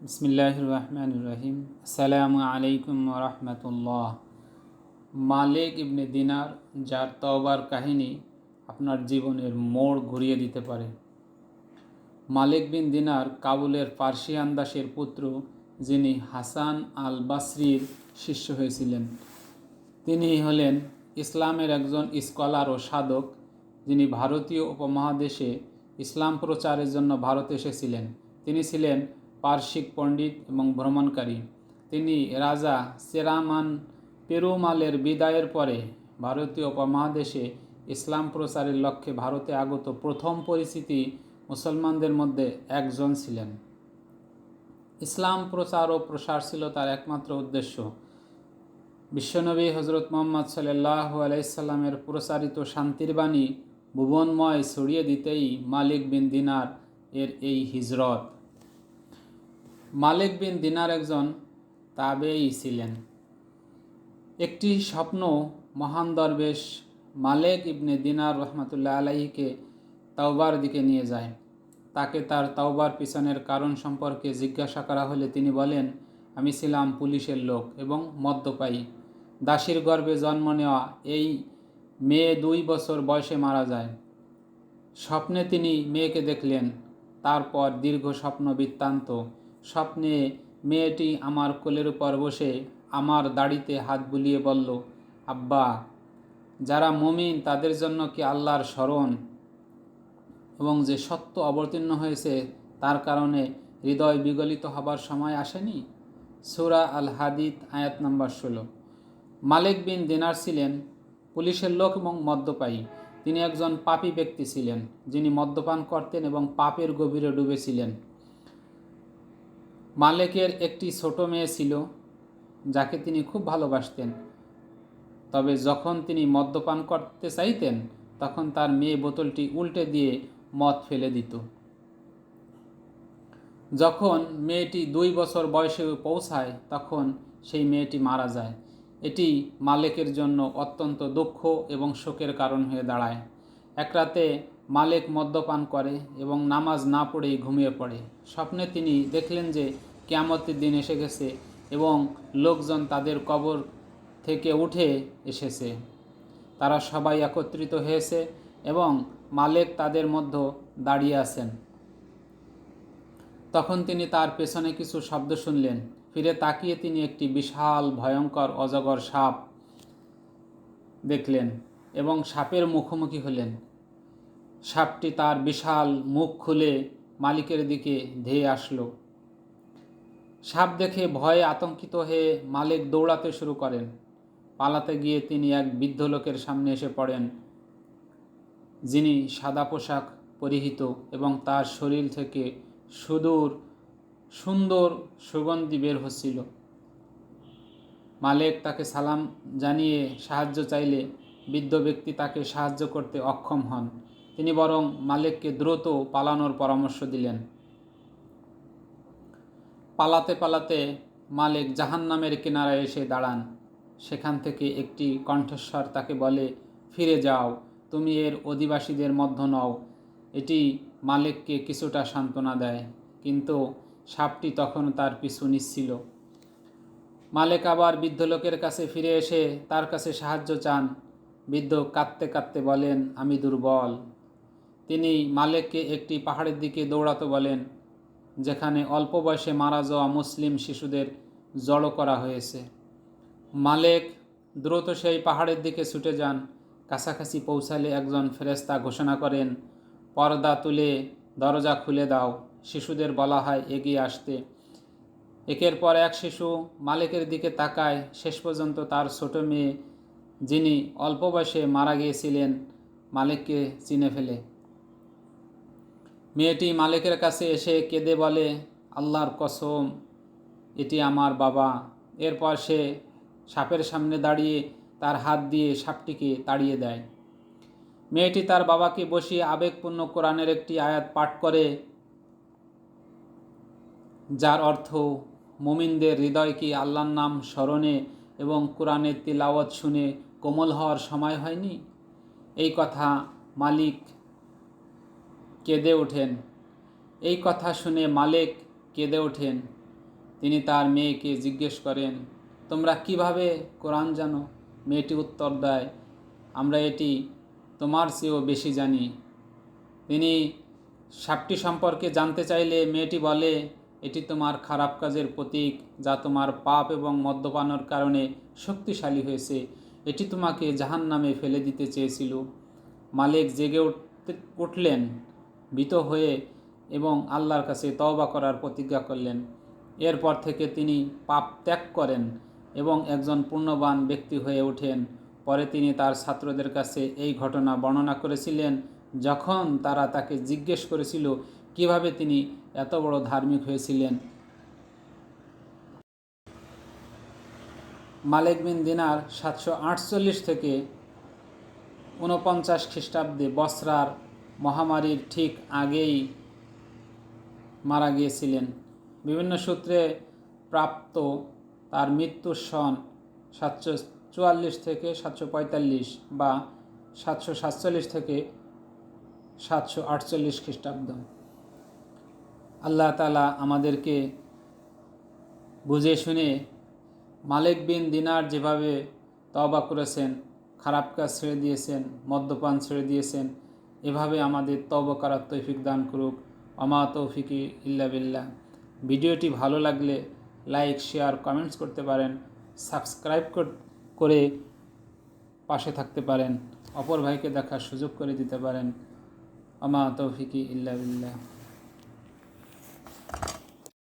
বিসমিল্লাহ রহমান রহিম আসসালামু আলাইকুম রহমতুল্লাহ। মালিক ইবনে দিনার, যার তওবার কাহিনী আপনার জীবনের মোড় ঘুরিয়ে দিতে পারে। মালিক বিন দিনার কাবুলের ফার্সি আন্দাসের পুত্র, যিনি হাসান আল বাসরির শিষ্য হয়েছিলেন। তিনি হলেন ইসলামের একজন স্কলার ও সাধক, যিনি ভারতীয় উপমহাদেশে ইসলাম প্রচারের জন্য ভারতে এসেছিলেন। তিনি ছিলেন পার্শ্বিক পণ্ডিত এবং ভ্রমণকারী। তিনি রাজা সেরামান পেরুমালের বিদায়ের পরে ভারতীয় উপমহাদেশে ইসলাম প্রচারের লক্ষ্যে ভারতে আগত প্রথম পরিচিতি মুসলমানদের মধ্যে একজন ছিলেন। ইসলাম প্রচার ও প্রসার ছিল তার একমাত্র উদ্দেশ্য। বিশ্বনবী হজরত মোহাম্মদ সাল্লাহ আলাইসাল্লামের প্রচারিত শান্তির বাণী ভুবনময় ছড়িয়ে দিতেই মালিক বিন দিনার এর এই হিজরত। মালিক বিন দিনার একজন তাবেই ছিলেন। একটি স্বপ্ন, মহান দরবেশ মালেক ইবনে দিনার রহমতুল্লাহ আলাইকে তাওবার দিকে নিয়ে যায়। তাকে তার তাওবার পিছনের কারণ সম্পর্কে জিজ্ঞাসা করা হলে তিনি বলেন, আমি ছিলাম পুলিশের লোক এবং মদ্যপায়ী। দাসীর গর্ভে জন্ম নেওয়া এই মেয়ে দুই বছর বয়সে মারা যায়। স্বপ্নে তিনি মেয়েকে দেখলেন। তারপর দীর্ঘ স্বপ্ন বৃত্তান্ত স্বপ্নে মেয়েটি আমার কোলের উপর বসে আমার দাড়িতে হাত বুলিয়ে বলল, আব্বা, যারা মমিন তাদের জন্য কি আল্লাহর স্মরণ? এবং যে সত্য অবতীর্ণ হয়েছে তার কারণে হৃদয় বিগলিত হবার সময় আসেনি? সুরা আল হাদিদ আয়াত নম্বর ষোলো। মালিক বিন দিনার ছিলেন পুলিশের লোক এবং মদ্যপায়ী। তিনি একজন পাপী ব্যক্তি ছিলেন, যিনি মদ্যপান করতেন এবং পাপের গভীরে ডুবেছিলেন। মালেকের একটি ছোট মেয়ে ছিল, যাকে তিনি খুব ভালোবাসতেন। তবে যখন তিনি মদ্যপান করতে চাইতেন, তখন তার মেয়ে বোতলটি উল্টে দিয়ে মদ ফেলে দিত। যখন মেয়েটি দুই বছর বয়সে পৌঁছায়, তখন সেই মেয়েটি মারা যায়। এটি মালেকের জন্য অত্যন্ত দুঃখ এবং শোকের কারণ হয়ে দাঁড়ায়। এক রাতে মালেক মদ্যপান করে এবং নামাজ না পড়েই ঘুমিয়ে পড়ে। স্বপ্নে তিনি দেখলেন যে কেয়ামতের দিন এসে গেছে এবং লোকজন তাদের কবর থেকে উঠে এসেছে। তারা সবাই একত্রিত হয়েছে এবং মালেক তাদের মধ্যে দাঁড়িয়ে আছেন। তখন তিনি তার পেছনে কিছু শব্দ শুনলেন। ফিরে তাকিয়ে তিনি একটি বিশাল, ভয়ঙ্কর, অজগর সাপ দেখলেন এবং সাপের মুখোমুখি হলেন। সাপটি তার বিশাল মুখ খুলে মালিকের দিকে ধেয়ে আসলো। সাপ দেখে ভয়ে আতঙ্কিত হয়ে মালিক দৌড়াতে শুরু করেন। পালাতে গিয়ে তিনি এক বৃদ্ধ লোকের সামনে এসে পড়েন, যিনি সাদা পোশাক পরিহিত এবং তার শরীর থেকে সুদূর, সুন্দর সুগন্ধি বের হচ্ছিল। মালেক তাকে সালাম জানিয়ে সাহায্য চাইলে বৃদ্ধ ব্যক্তি তাকে সাহায্য করতে অক্ষম হন। তিনি বরং মালেককে দ্রুত পালানোর পরামর্শ দিলেন। পালাতে পালাতে মালিক জাহান্নামের কিনারায় এসে দাঁড়ান। সেখান থেকে একটি কণ্ঠস্বর তাকে বলে, ফিরে যাও, তুমি এর অধিবাসীদের মধ্য নও। এটি মালিককে কিছুটা সান্ত্বনা দেয়, কিন্তু সাপটি তখন তার পিছু নিচ্ছিল। মালিক আবার বৃদ্ধ লোকের কাছে ফিরে এসে তার কাছে সাহায্য চান। বৃদ্ধ কাঁদতে কাঁদতে বলেন, আমি দুর্বল। তিনি মালেককে একটি পাহাড়ের দিকে দৌড়াতে বলেন, যেখানে অল্প বয়সে মারা যাওয়া মুসলিম শিশুদের জড়ো করা হয়েছে। মালেক দ্রুত সেই পাহাড়ের দিকে ছুটে যান, কাছাকাছি পৌঁছালে একজন ফেরেস্তা ঘোষণা করেন, পর্দা তুলে দরজা খুলে দাও, শিশুদের বলা হয় এগিয়ে আসতে। একের পর এক শিশু মালিকের দিকে তাকায়, শেষ পর্যন্ত তার ছোট মেয়ে, যিনি অল্প বয়সে মারা গিয়েছিলেন, মালিককে চিনে ফেলে। মেয়েটি মালিকের কাছে এসে কেঁদে বলে, আল্লাহর কসম, এটি আমার বাবা। এরপর সে সাপের সামনে দাঁড়িয়ে তার হাত দিয়ে সাপটিকে তাড়িয়ে দেয়। মেয়েটি তার বাবাকে বসিয়ে আবেগপূর্ণ কোরআনের একটি আয়াত পাঠ করে, যার অর্থ, মুমিনদের হৃদয় কি আল্লাহর নাম স্মরণে এবং কোরআনের তিলাওয়াত শুনে কোমল হওয়ার সময় হয়নি? এই কথা মালিক কেঁদে ওঠেন। এই কথা শুনে মালিক কেঁদে ওঠেন। তিনি তার মেয়েকে জিজ্ঞেস করেন, তোমরা কীভাবে কোরআন জানো? মেয়েটি উত্তর দেয়, আমরা এটি তোমার চেয়েও বেশি জানি। তিনি সাপটি সম্পর্কে জানতে চাইলে মেয়েটি বলে, এটি তোমার খারাপ কাজের প্রতীক যা তোমার পাপ এবং মদ্যপানের কারণে শক্তিশালী হয়েছে। এটি তোমাকে জাহান নামে ফেলে দিতে চেয়েছিল। মালিক জেগে উঠতে উঠলেন। ভীত হয়ে এবং আল্লাহর কাছে তওবা করার প্রতিজ্ঞা করলেন। এরপর থেকে তিনি পাপ ত্যাগ করেন এবং একজন পূর্ণবান ব্যক্তি হয়ে ওঠেন। পরে তিনি তার ছাত্রদের কাছে এই ঘটনা বর্ণনা করেছিলেন, যখন তারা তাকে জিজ্ঞেস করেছিল, কীভাবে তিনি এত বড় ধার্মিক হয়েছিলেন? মালিক বিন দিনার সাতশো আটচল্লিশ থেকে ঊনপঞ্চাশ খ্রিস্টাব্দে বসরার মহামারীর ঠিক আগেই মারা গিয়েছিলেন। বিভিন্ন সূত্রে প্রাপ্ত তার মৃত্যুর সন সাতশো চুয়াল্লিশ থেকে সাতশো পঁয়তাল্লিশ বা সাতশো সাতচল্লিশ থেকে সাতশো আটচল্লিশ খ্রিস্টাব্দ। আল্লাহ তালা আমাদেরকে বুঝে শুনে মালিক বিন দিনার যেভাবে তবা করেছেন, খারাপ কাজ ছেড়ে দিয়েছেন, মদ্যপান ছেড়ে দিয়েছেন এভাবে আমাদের তব করার তৌফিক দান করুক। অমা তৌফিকি ইল্লা বিল্লা ভিডিওটি ভালো লাগলে লাইক, শেয়ার, কমেন্টস করতে পারেন। সাবস্ক্রাইব করে পাশে থাকতে পারেন। অপর ভাইকে দেখার সুযোগ করে দিতে পারেন। আমা তৌফিকি ইল্লা বিল্লাহ।